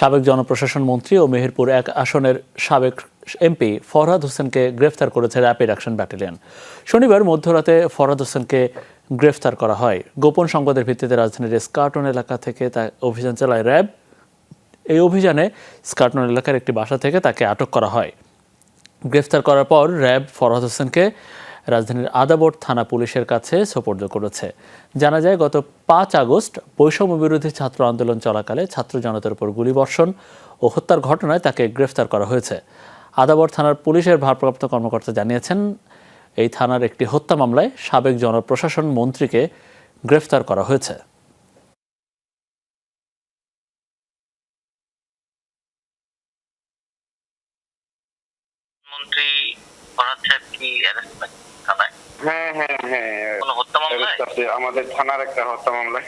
সাবেক জনপ্রশাসন মন্ত্রী ও মেহেরপুর এক আসনের সাবেক এমপি ফরহাদ হোসেনকে গ্রেফতার করেছে র্যাপিড অ্যাকশন ব্যাটালিয়ন। শনিবার মধ্যরাতে ফরহাদ হোসেনকে গ্রেফতার করা হয়। গোপন সংবাদের ভিত্তিতে রাজধানীর স্কার্টন এলাকা থেকে তা অভিযান চালায় র্যাব। এই অভিযানে স্কার্টন এলাকার একটি বাসা থেকে তাকে আটক করা হয়। গ্রেফতার করার পর র্যাব ফরহাদ হোসেনকে রাজধানীর আদাবর থানা পুলিশের কাছে সোপর্দ করেছে। জানা যায়, গত পাঁচ আগস্ট বৈষম্য বিরোধী ছাত্র আন্দোলন চলাকালে ছাত্র জনতার উপর গুলিবর্ষণ ও হত্যার ঘটনায় তাকে গ্রেফতার করা হয়েছে। আদাবর থানার পুলিশের ভারপ্রাপ্ত কর্মকর্তা জানিয়েছেন, এই থানার একটি হত্যা মামলায় সাবেক জনপ্রশাসন মন্ত্রীকে গ্রেফতার করা হয়েছে। মন্ত্রী ফরহাদ সাহেব কি অ্যারেস্ট হ্যাঁ হ্যাঁ হ্যাঁ। আমাদের থানার একটা হত্যা মামলায়।